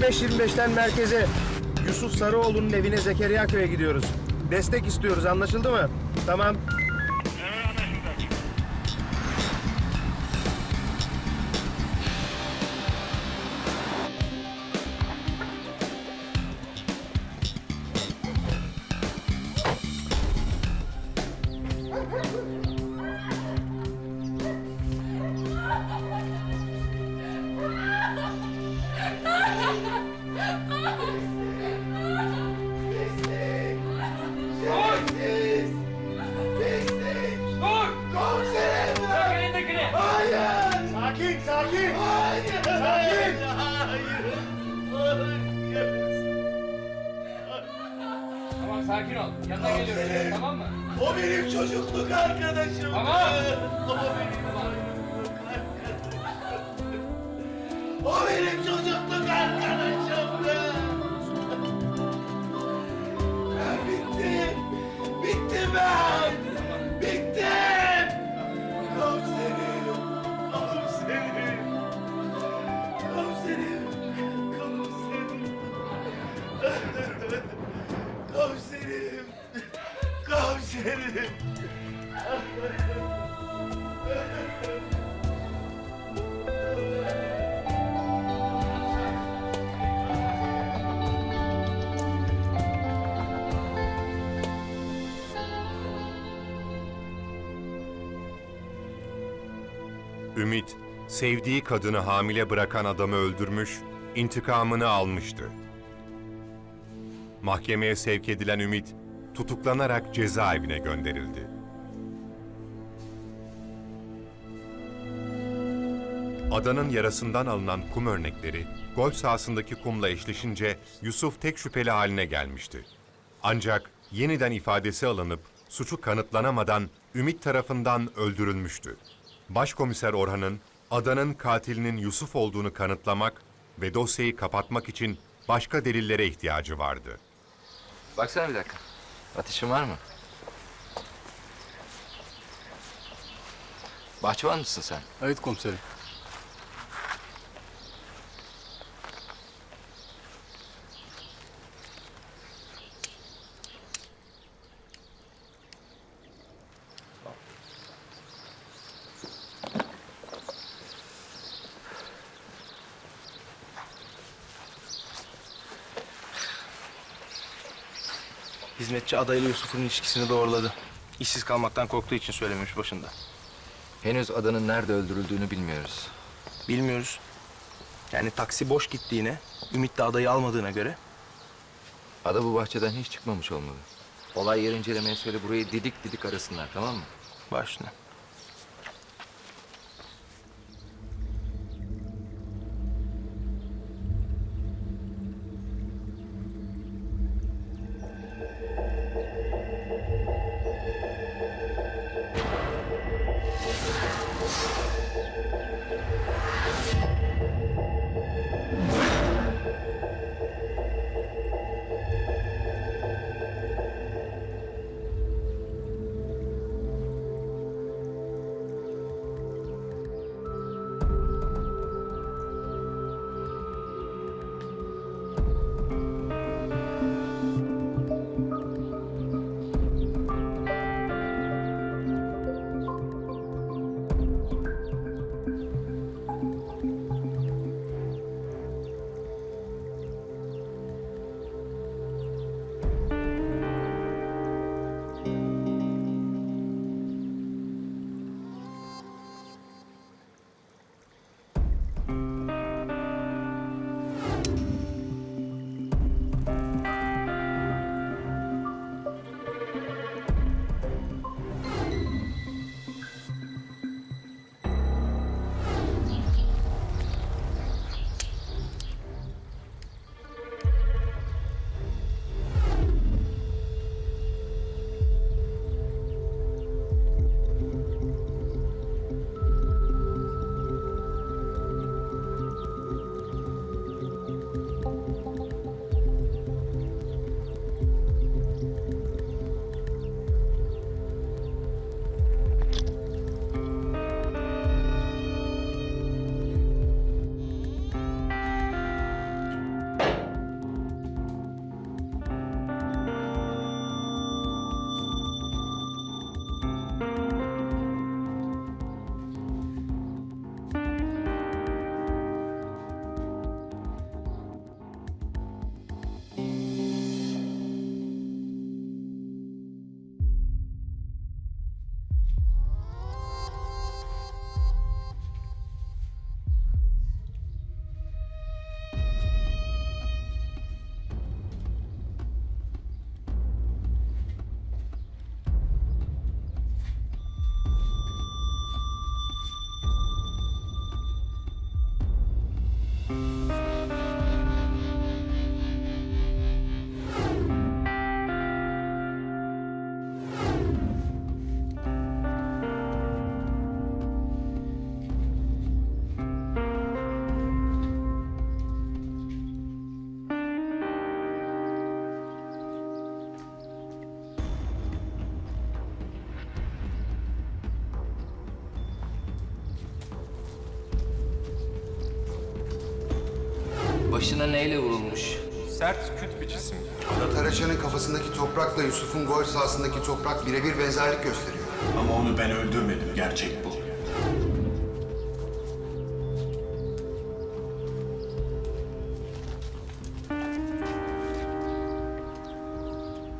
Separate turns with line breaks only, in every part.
45-25'ten merkeze Yusuf Sarıoğlu'nun evine Zekeriya Köy'e gidiyoruz. Destek istiyoruz anlaşıldı mı? Tamam. Sakin
ol. Yanına geliyorum. Tamam mı?
O benim çocukluk arkadaşım.
Tamam.
O benim Komiserim.
Ümit, sevdiği kadını hamile bırakan adamı öldürmüş, intikamını almıştı. Mahkemeye sevk edilen Ümit, tutuklanarak cezaevine gönderildi. Adanın yarasından alınan kum örnekleri, golf sahasındaki kumla eşleşince Yusuf tek şüpheli haline gelmişti. Ancak yeniden ifadesi alınıp suçu kanıtlanamadan Ümit tarafından öldürülmüştü. Başkomiser Orhan'ın adanın katilinin Yusuf olduğunu kanıtlamak ve dosyayı kapatmak için başka delillere ihtiyacı vardı.
Baksana bir dakika. Ateşin var mı? Bahçıvan mısın sen?
Evet komiserim.
Hizmetçi adayla Yusuf'un ilişkisini doğruladı. İşsiz kalmaktan korktuğu için söylememiş başında.
Henüz adanın nerede öldürüldüğünü bilmiyoruz.
Bilmiyoruz. Yani taksi boş gittiğine, Ümit de adayı almadığına göre
Ada bu bahçeden hiç çıkmamış olmalı. Olay yer incelemeye söyle burayı didik didik arasınlar tamam mı?
başına.
Başına neyle vurulmuş?
Sert küt bir cisim.
Taraçan'ın kafasındaki toprakla Yusuf'un gol sahasındaki toprak birebir benzerlik gösteriyor.
Ama onu ben öldürmedim. Gerçek bu.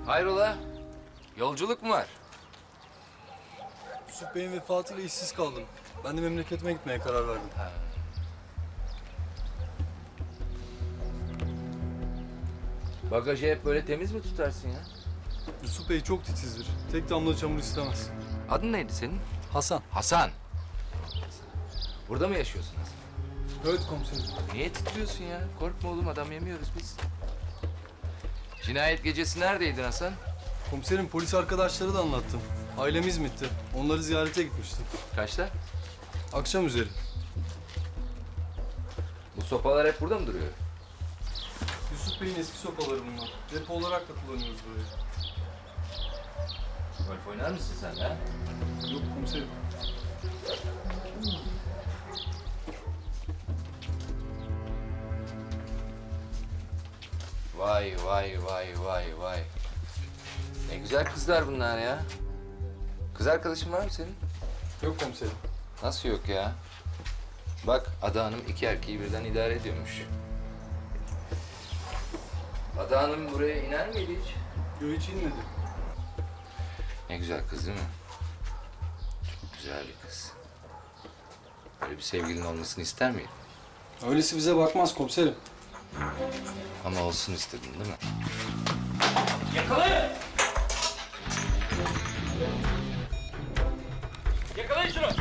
Hayrola? Yolculuk mu var?
Yusuf Bey'in vefatıyla işsiz kaldım. Ben de memleketime gitmeye karar verdim.
Bagajı hep böyle temiz mi tutarsın ya?
Yusuf Bey çok titizdir. Tek damla çamur istemez.
Adın neydi senin?
Hasan.
Hasan. Burada mı yaşıyorsun Hasan?
Evet komiserim.
Niye titriyorsun ya? Korkma oğlum adam yemiyoruz biz. Cinayet gecesi neredeydin Hasan?
Komiserim polis arkadaşları da anlattım. Ailem İzmit'te. Onları ziyarete gitmiştim.
Kaçta?
Akşam üzeri.
Bu sopalar hep burada mı duruyor?
Bey'in eski sopaları bunlar. Depo olarak da kullanıyoruz burayı.
Golf oynar mısın sen ha?
Yok komiserim.
Vay vay vay vay vay. Ne güzel kızlar bunlar ya. Kız arkadaşın var mı senin?
Yok komiserim.
Nasıl yok ya? Bak Ada Hanım iki erkeği birden idare ediyormuş. Ada Hanım buraya iner miydi hiç?
Yok hiç inmedi.
Ne güzel kız değil mi? Çok güzel bir kız. Böyle bir sevgilin olmasını ister miydin?
Öylesi bize bakmaz komiserim.
Ama olsun istedin değil mi?
Yakalayın! Yakalayın şunu!